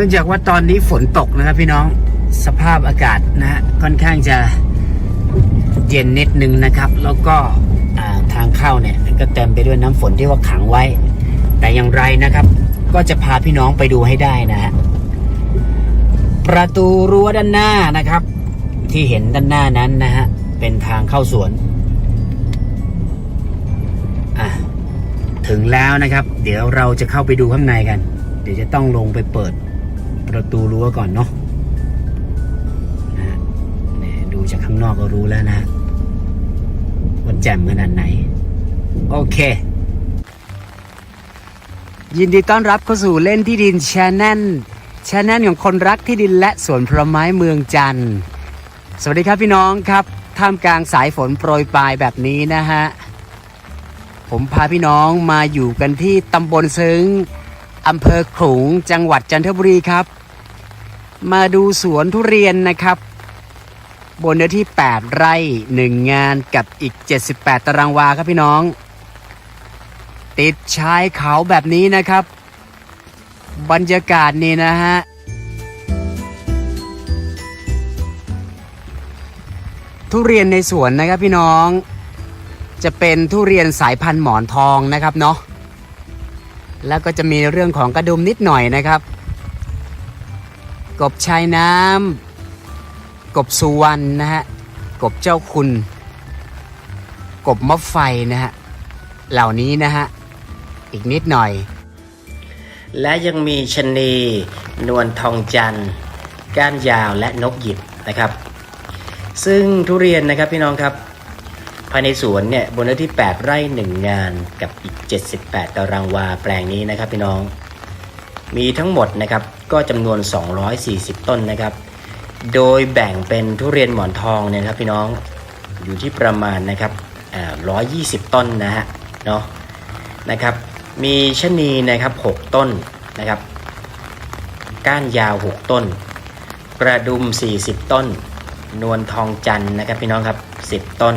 เนื่องจากว่าตอนนี้ฝนตกนะครับพี่น้องสภาพอากาศนะฮะค่อนข้างจะเย็นนิดนึงนะครับ แล้วก็ทางเข้าเนี่ยก็เต็มไปด้วยน้ำฝนที่ว่าขังไว้ แต่อย่างไรนะครับ ก็จะพาพี่น้องไปดูให้ได้นะฮะประตูรั้วด้านหน้านะครับ ที่เห็นด้านหน้านั้นนะฮะเป็นทางเข้าสวนอะถึงแล้วนะครับ เดี๋ยวเราจะเข้าไปดูข้างในกัน เดี๋ยวจะต้องลงไปเปิด ประตูรั้วก่อนเนาะนะฮะดูจากข้างนอกก็รู้แล้วนะฮะว่าแจ่มขนาดไหน โอเค ยินดีต้อนรับเข้าสู่เล่นที่ดินชาแนลชาแนลของคนรักที่ดินและสวนผลไม้เมืองจันทร์สวัสดีครับพี่น้องครับ ท่ามกลางสายฝนโปรยปลายแบบนี้นะฮะ ผมพาพี่น้องมาอยู่กันที่ตำบลซึ้งอำเภอขลุงจังหวัดจันทบุรีครับ มาดูสวนทุเรียนนะครับ บนเนื้อที่ 8 ไร่ 1 งานกับอีก 78 ตารางวาครับพี่น้อง ติดชายเขาแบบนี้นะครับ บรรยากาศนี่นะฮะทุเรียนในสวนนะครับพี่น้อง จะเป็นทุเรียนสายพันธุ์หมอนทองนะครับเนาะแล้วก็จะมีเรื่องของกระดุมนิดหน่อยนะครับ กบชายน้ำกบสุวรรณนะฮะกบเจ้าคุณ กบมะไฟนะฮะเหล่านี้นะฮะอีกนิดหน่อย และยังมีชนีนวลทองจันทร์ก้านยาวและนกหยิบนะครับ ซึ่งทุเรียนนะครับพี่น้องครับ ภายในสวนเนี่ยบนเนื้อที่ 8 ไร่ 1 งานกับอีก 78 ตารางวาแปลงนี้นะครับพี่น้อง มีทั้งหมดนะครับ ก็จำนวน 240 ต้นนะครับ โดยแบ่งเป็นทุเรียนหมอนทองเนี่ยครับพี่น้องอยู่ที่ประมาณนะครับ120 ต้นนะฮะเนาะนะครับ มีชะนีนะครับ 6 ต้นนะครับ ก้านยาว 6 ต้น กระดุม 40 ต้น นวลทองจันนะครับพี่น้องครับ 10 ต้น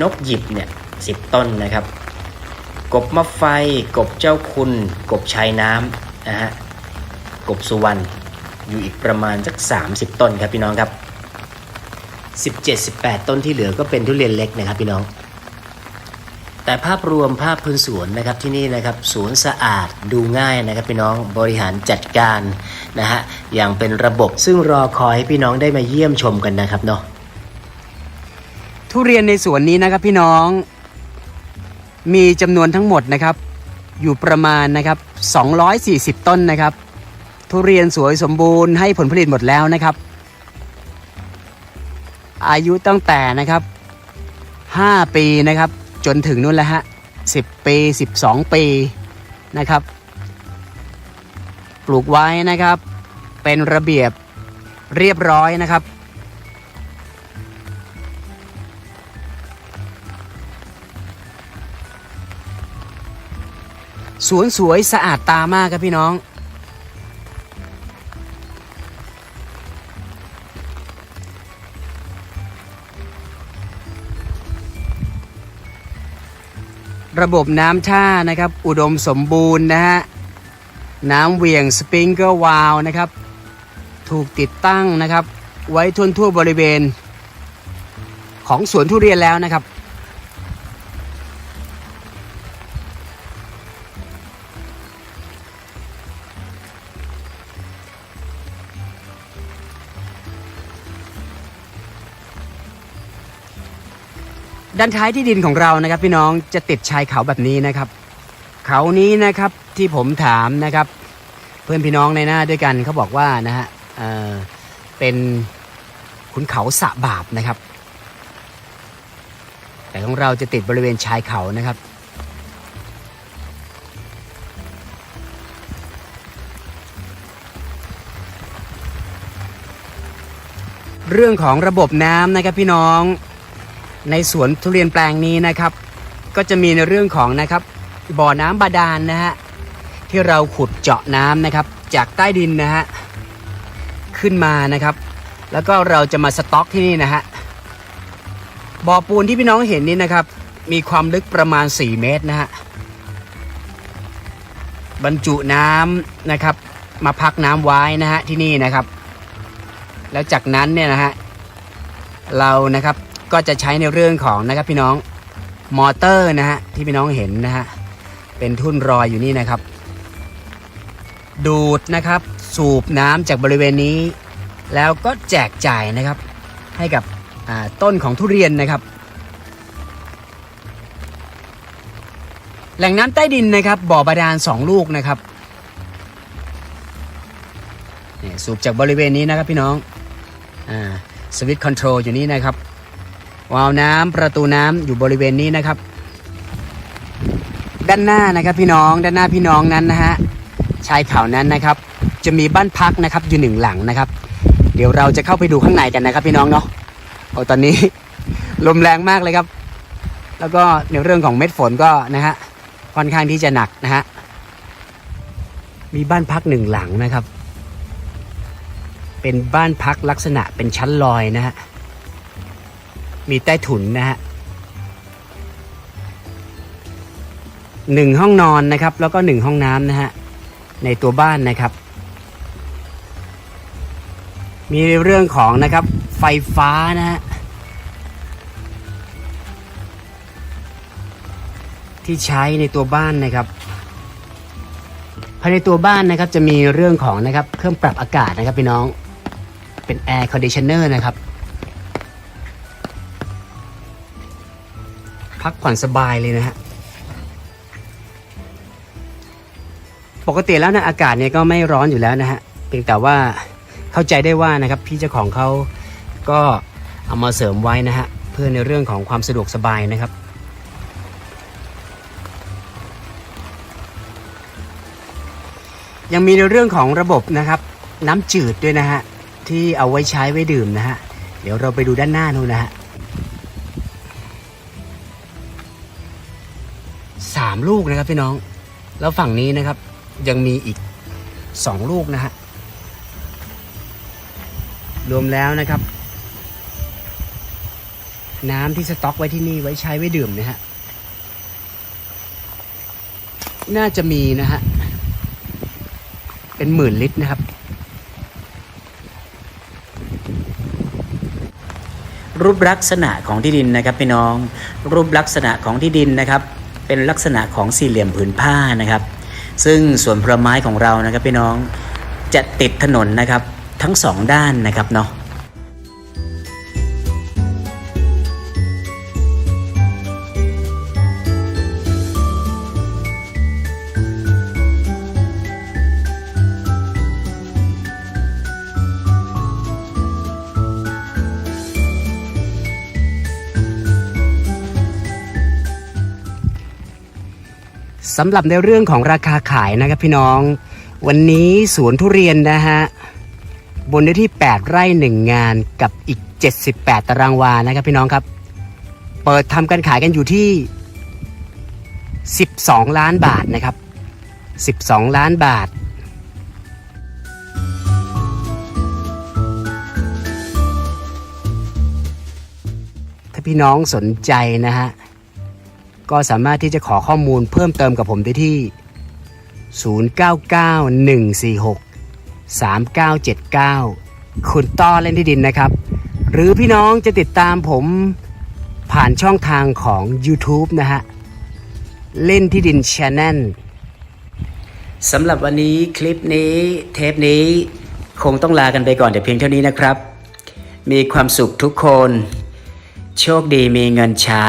นกหยิบเนี่ย10 ต้นนะครับ กบมะไฟ กบเจ้าคุณ กบชายน้ำนะฮะ กบสุวรรณอยู่อีกประมาณสัก 30 ต้นครับพี่น้องครับ 17-18 ต้นที่เหลือก็เป็นทุเรียนเล็กนะครับพี่น้อง แต่ภาพรวมภาพพื้นสวนนะครับที่นี่นะครับสวนสะอาดดูง่ายนะครับพี่น้องบริหารจัดการนะฮะอย่างเป็นระบบซึ่งรอคอยให้พี่น้องได้มาเยี่ยมชมกันนะครับเนาะทุเรียนในสวนนี้นะครับพี่น้องมีจำนวนทั้งหมดนะครับ อยู่ประมาณนะครับ 240 ต้นนะครับ ทุเรียนสวยสมบูรณ์ให้ผลผลิตหมดแล้วนะครับ อายุตั้งแต่นะครับ 5 ปีนะครับจนถึงนู่นแหละฮะ10 ปี 12 ปีนะครับ ปลูกไว้นะครับ เป็นระเบียบเรียบร้อยนะครับ สวนสวยสะอาดตามากครับพี่น้อง ระบบน้ำท่านะครับ อุดมสมบูรณ์นะฮะ น้ำเหวี่ยงสปริงเกอร์วาลนะครับ ถูกติดตั้งนะครับ ไว้ทั่วทั่วบริเวณ ของสวนทุเรียนแล้วนะครับ ด้านท้ายที่ดินของเรานะครับ พี่น้องจะติดชายเขาแบบนี้นะครับ เขานี้นะครับที่ผมถามนะครับ เพื่อนพี่น้องในหน้าด้วยกันเขาบอกว่านะฮะเเป็นขุนเขาสะบาบนะครับ แต่ของเราจะติดบริเวณชายเขานะครับเรื่องของระบบน้ำนะครับพี่น้อง ในสวนทุเรียนแปลงนี้นะครับ ก็จะมีในเรื่องของนะครับบ่อน้ำบาดาลนนะฮะที่เราขุดเจาะน้ำนะครับ จากใต้ดินนะฮะขึ้นมานะครับ แล้วก็เราจะมาสต็อกที่นี่นะฮะบ่อปูนที่พี่น้องเห็นนี่นะครับ มีความลึกประมาณ 4 เมตรนะฮะบรรจุน้ำนะครับ มาพักน้ำไว้นะฮะที่นี่นะครับ แล้วจากนั้นเนี่ยนะฮะเรานะครับ ก็จะใช้ในเรื่องของนะครับพี่น้องมอเตอร์นะฮะที่พี่น้องเห็นนะฮะเป็นทุ่นรอยอยู่นี่นะครับ ดูดนะครับสูบน้ำจากบริเวณนี้ แล้วก็แจกจ่ายนะครับ ให้กับต้นของทุเรียนนะครับ แหล่งน้ำใต้ดินนะครับบ่อบาดาลสองลูกนะครับนี่สูบจากบริเวณนี้นะครับพี่น้องอสวิตช์คอนโทรลอยู่นี่นะครับ วาล์วน้ำประตูน้ำอยู่บริเวณนี้นะครับ ด้านหน้านะครับพี่น้องด้านหน้าพี่น้องนั้นนะฮะชายเขานั้นนะครับ จะมีบ้านพักนะครับอยู่หนึ่งหลังนะครับ เดี๋ยวเราจะเข้าไปดูข้างในกันนะครับ พี่น้องเนาะโอ้ตอนนี้ ลมแรงมากเลยครับ แล้วก็ในเรื่องของเม็ดฝนก็นะฮะค่อนข้างที่จะหนักนะฮะมีบ้านพักหนึ่งหลังนะครับ เป็นบ้านพักลักษณะเป็นชั้นลอยนะฮะ มีใต้ถุนนะฮะหนึ่งห้องนอนนะครับ แล้วก็หนึ่งห้องน้ำนะฮะในตัวบ้านนะครับ มีเรื่องของนะครับ ไฟฟ้านะฮะที่ใช้ในตัวบ้านนะครับภายในตัวบ้านนะครับจะมีเรื่องของนะครับเครื่องปรับอากาศนะครับพี่น้องเป็นแอร์คอนดิชเนอร์นะครับ พักผ่อนสบายเลยนะฮะ ปกติแล้วนะอากาศเนี่ยก็ไม่ร้อนอยู่แล้วนะฮะ เพียงแต่ว่าเข้าใจได้ว่านะครับพี่เจ้าของเขาก็เอามาเสริมไว้นะฮะ เพื่อในเรื่องของความสะดวกสบายนะครับยังมีในเรื่องของระบบนะครับน้ำจืดด้วยนะฮะที่เอาไว้ใช้ไว้ดื่มนะฮะเดี๋ยวเราไปดูด้านหน้านู่นนะฮะ สามลูกนะครับพี่น้อง แล้วฝั่งนี้นะครับ ยังมีอีกสองลูกนะฮะ รวมแล้วนะครับ น้ำที่สต็อกไว้ที่นี่ไว้ใช้ไว้ดื่มนะฮะ น่าจะมีนะฮะ เป็นหมื่นลิตรนะครับ รูปลักษณะของที่ดินนะครับพี่น้อง รูปลักษณะของที่ดินนะครับ เป็นลักษณะของสี่เหลี่ยมผืนผ้านะครับ ซึ่งสวนผลไม้ของเรานะครับพี่น้องจะติดถนนนะครับทั้งสองด้านนะครับเนาะ สำหรับในเรื่องของราคาขายนะครับพี่น้อง วันนี้สวนทุเรียนนะฮะบนเนื้อที่ 8 ไร่ 1 งานกับอีก 78 ตารางวานะครับพี่น้องครับ เปิดทำการขายกันอยู่ที่ 12 ล้านบาทนะครับ 12 ล้านบาทถ้าพี่น้องสนใจนะฮะ ก็สามารถที่จะขอข้อมูลเพิ่มเติมกับผมได้ที่ 0991463979 คุณต้อเล่นที่ดินนะครับ หรือพี่น้องจะติดตามผมผ่านช่องทางของ YouTube นะฮะ เล่นที่ดิน Channel สำหรับวันนี้คลิปนี้เทปนี้คงต้องลากันไปก่อนแต่เพียงเท่านี้นะครับ มีความสุขทุกคน โชคดีมีเงินใช้